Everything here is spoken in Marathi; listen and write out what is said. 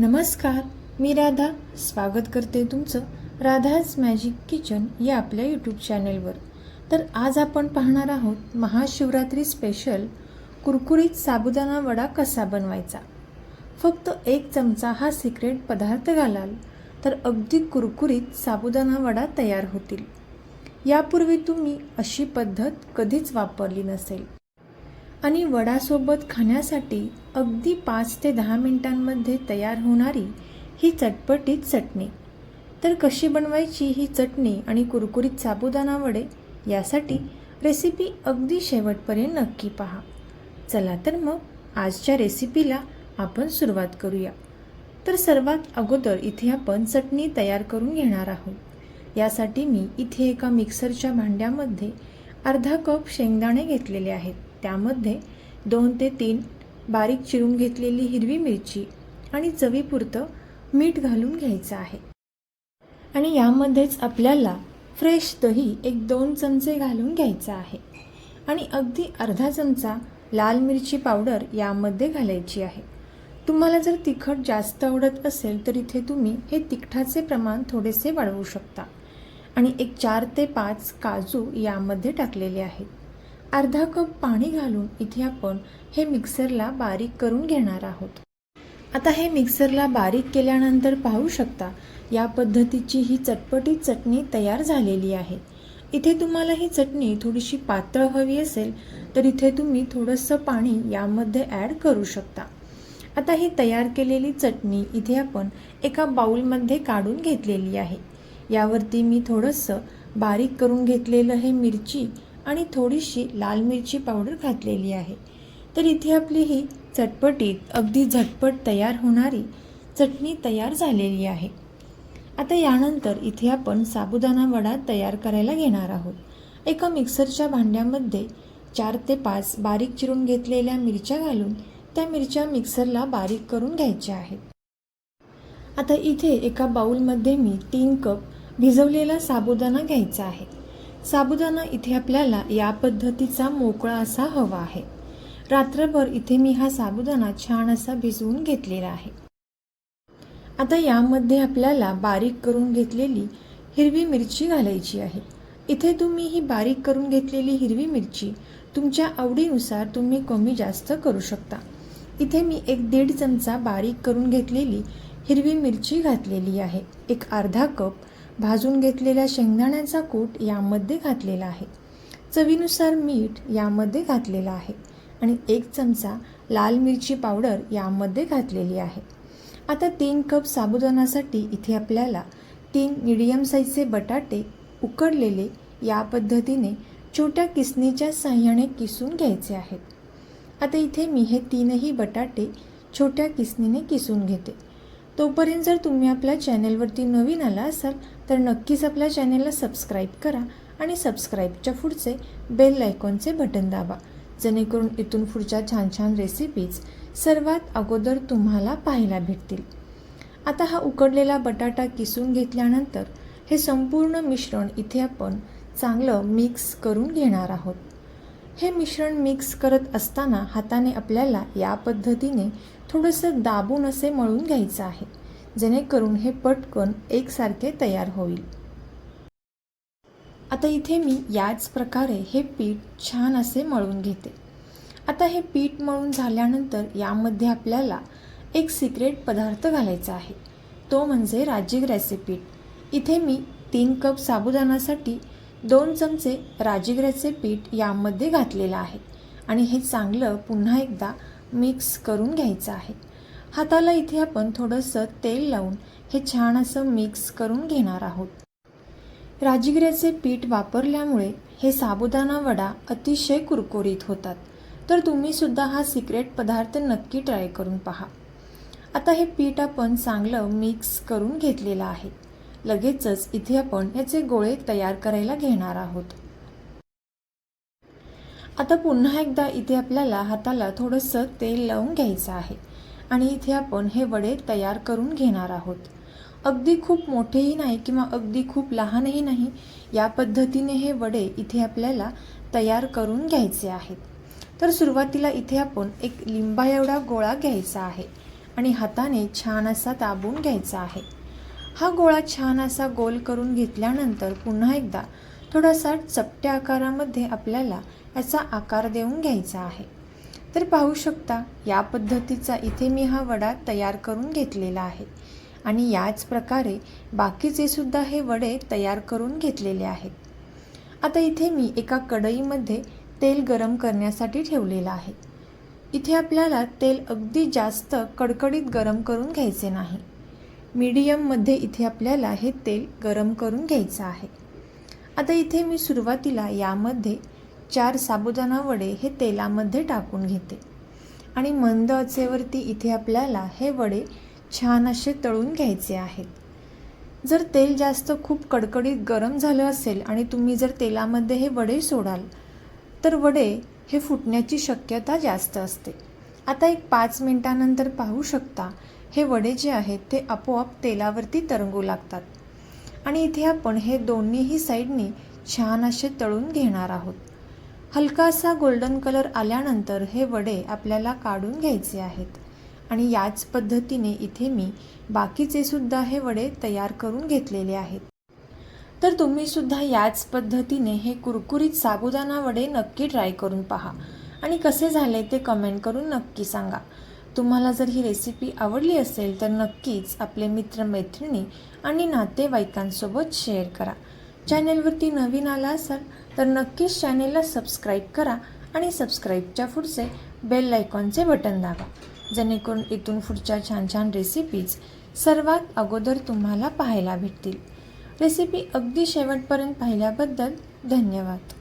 नमस्कार मी राधा. स्वागत करते तुमचं राधाज मॅजिक किचन या आपल्या यूट्यूब चॅनेलवर तर आज आपण पाहणार आहोत महाशिवरात्री स्पेशल कुरकुरीत साबुदाणा वडा कसा बनवायचा? फक्त एक चमचा हा सिक्रेट पदार्थ घालाल तर अगदी कुरकुरीत साबुदाणा वडा तयार होतील. यापूर्वी तुम्ही अशी पद्धत कधीच वापरली नसेल. आणि वडासोबत खाण्यासाठी अगदी पाच ते दहा मिनिटांमध्ये तयार होणारी ही चटपटीत चटणी. तर कशी बनवायची ही चटणी आणि कुरकुरीत साबुदाणा वडे यासाठी रेसिपी अगदी शेवटपर्यंत नक्की पहा. चला तर मग आजच्या रेसिपीला आपण सुरुवात करूया. तर सर्वात अगोदर इथे आपण चटणी तयार करून घेणार आहोत. यासाठी मी इथे एका मिक्सरच्या भांड्यामध्ये अर्धा कप शेंगदाणे घेतलेले आहेत. त्यामध्ये दोन ते तीन बारीक चिरून घेतलेली हिरवी मिरची आणि चवीपुरतं मीठ घालून घ्यायचं आहे. आणि यामध्येच आपल्याला फ्रेश दही एक दोन चमचे घालून घ्यायचं आहे. आणि अगदी अर्धा चमचा लाल मिरची पावडर यामध्ये घालायची आहे. तुम्हाला जर तिखट जास्त आवडत असेल तर इथे तुम्ही हे तिखटाचे प्रमाण थोडेसे वाढवू शकता. आणि एक चार ते पाच काजू यामध्ये टाकलेले आहेत. अर्धा कप पाणी घालून इथे आपण हे मिक्सरला बारीक करून घेणार आहोत. आता हे मिक्सरला बारीक केल्यानंतर पाहू शकता या पद्धतीची ही चटपटीत चटणी तयार झालेली आहे. इथे तुम्हाला ही चटणी थोडीशी पातळ हवी असेल तर इथे तुम्ही थोडंसं पाणी यामध्ये ॲड करू शकता. आता ही तयार केलेली चटणी इथे आपण एका बाउलमध्ये काढून घेतलेली आहे. यावरती मी थोडंसं बारीक करून घेतलेलं हे मिरची आणि थोडीशी लाल मिरची पावडर घातलेली आहे. तर इथे आपली ही चटपटीत अगदी झटपट तयार होणारी चटणी तयार झालेली आहे. आता यानंतर इथे आपण साबुदाणा वडा तयार करायला घेणार आहोत. एका मिक्सरच्या भांड्यामध्ये चार ते पाच बारीक चिरून घेतलेल्या मिरच्या घालून त्या मिरच्या मिक्सरला बारीक करून घ्यायच्या आहेत. आता इथे एका बाउलमध्ये मी तीन कप भिजवलेला साबुदाणा घ्यायचा आहे. साबुदाणा इथे आपल्याला या पद्धतीचा मोकळा असा हवा आहे. रात्रभर इथे मी हा साबुदाणा छान असा भिजवून घेतलेला आहे. आता यामध्ये आपल्याला बारीक करून घेतलेली हिरवी मिरची घालायची आहे. इथे तुम्ही ही बारीक करून घेतलेली हिरवी मिरची तुमच्या आवडीनुसार तुम्ही कमी जास्त करू शकता. इथे मी एक दीड चमचा बारीक करून घेतलेली हिरवी मिरची घातलेली आहे. एक अर्धा कप भाजून घेतलेल्या शेंगदाण्याचा कूट यामध्ये घातलेला आहे. चवीनुसार मीठ यामध्ये घातलेलं आहे आणि एक चमचा लाल मिरची पावडर यामध्ये घातलेली आहे. आता तीन कप साबुदाणासाठी इथे आपल्याला तीन मिडियम साईजचे बटाटे उकडलेले या पद्धतीने छोट्या किसणीच्या साह्याने किसून घ्यायचे आहेत. आता इथे मी हे तीनही बटाटे छोट्या किसणीने किसून घेते. तोपर्यंत जर तुम्ही आपल्या चॅनलवरती नवीन आला असाल तर नक्कीच आपल्या चॅनेलला सबस्क्राईब करा आणि सबस्क्राईबच्या पुढचे बेल आयकॉनचे बटन दाबा जेणेकरून इथून पुढच्या छान छान रेसिपीज सर्वात अगोदर तुम्हाला पाहायला भेटतील. आता हा उकडलेला बटाटा किसून घेतल्यानंतर हे संपूर्ण मिश्रण इथे आपण चांगलं मिक्स करून घेणार आहोत. हे मिश्रण मिक्स करत असताना हाताने आपल्याला या पद्धतीने थोडंसं दाबून असे मळून घ्यायचं आहे. जेणेकरून हे पटकन एकसारखे तयार होईल. आता इथे मी याच प्रकारे हे पीठ छान असे मळून घेते. आता हे पीठ मळून झाल्यानंतर यामध्ये आपल्याला एक सिक्रेट पदार्थ घालायचा आहे. तो म्हणजे राजीगऱ्याचे रेसिपीठ इथे मी तीन कप साबुदाणासाठी दोन चमचे राजीगऱ्याचे पीठ यामध्ये घातलेलं आहे. आणि हे चांगलं पुन्हा एकदा मिक्स करून घ्यायचं आहे. हाताला इथे आपण थोडंसं तेल लावून हे छान असं मिक्स करून घेणार आहोत. राजगिऱ्याचे पीठ वापरल्यामुळे हे साबुदाणा वडा अतिशय कुरकुरीत होतात. तर तुम्ही सुद्धा हा सिक्रेट पदार्थ नक्की ट्राय करून पहा. आता हे पीठ आपण चांगलं मिक्स करून घेतलेलं आहे. लगेचच इथे आपण याचे गोळे तयार करायला घेणार आहोत. आता पुन्हा एकदा इथे आपल्याला हाताला थोडंसं तेल लावून घ्यायचं आहे. आणि इथे आपण हे वडे तयार करून घेणार आहोत. अगदी खूप मोठेही नाही किंवा अगदी खूप लहानही नाही या पद्धतीने हे वडे इथे आपल्याला तयार करून घ्यायचे आहेत. तर सुरुवातीला इथे आपण एक लिंबा एवढा गोळा घ्यायचा आहे आणि हाताने छान असा दाबून घ्यायचा आहे. हा गोळा छान असा गोल करून घेतल्यानंतर पुन्हा एकदा थोडासा चपट्या आकारामध्ये आपल्याला याचा आकार देऊन घ्यायचा आहे. तर पाहू शकता या पद्धतीचा इथे मी हा वडा तयार करून घेतलेला आहे. आणि याच प्रकारे बाकीचे सुद्धा हे वडे तयार करून घेतलेले आहेत. आता इथे मी एका कढईमध्ये तेल गरम करण्यासाठी ठेवलेलं आहे. इथे आपल्याला तेल अगदी जास्त कडकडीत गरम करून घ्यायचे नाही. मीडियममध्ये इथे आपल्याला हे तेल गरम करून घ्यायचं आहे. आता इथे मी सुरुवातीला यामध्ये चार साबुदाणा वडे हे तेलामध्ये टाकून घेते. आणि मंद अचेवरती इथे आपल्याला हे वडे छान असे तळून घ्यायचे आहेत. जर तेल जास्त खूप कडकडीत गरम झालं असेल आणि तुम्ही जर तेलामध्ये हे वडे सोडाल तर वडे हे फुटण्याची शक्यता जास्त असते. आता एक पाच मिनटानंतर पाहू शकता हे वडे जे आहेत ते आपोआप तेलावरती तरंगू लागतात. आणि इथे आपण हे दोन्हीही साईडनी छान असे तळून घेणार आहोत. हलकासा गोल्डन कलर आल्यानंतर हे वडे आपल्याला काढून घ्यायचे आहेत. आणि याच पद्धतीने इथे मी बाकीचे सुद्धा हे वडे तयार करून घेतलेले आहेत. तर तुम्ही सुद्धा याच पद्धतीने हे कुरकुरीत साबुदाणा वडे नक्की ट्राय करून पहा. आणि कसे झाले ते कमेंट करून नक्की सांगा. तुम्हाला जर ही रेसिपी आवडली असेल तर नक्कीच आपले मित्रमैत्रिणी आणि नातेवाईकांसोबत शेअर करा. चॅनेलवरती नवीन आला असाल तर नक्कीच चॅनेलला सबस्क्राईब करा आणि सबस्क्राईबच्या पुढचे बेल आयकॉनचे बटन दाबा जेणेकरून इथून पुढच्या छान छान रेसिपीज सर्वात अगोदर तुम्हाला पाहायला भेटतील. रेसिपी अगदी शेवटपर्यंत पाहिल्याबद्दल धन्यवाद.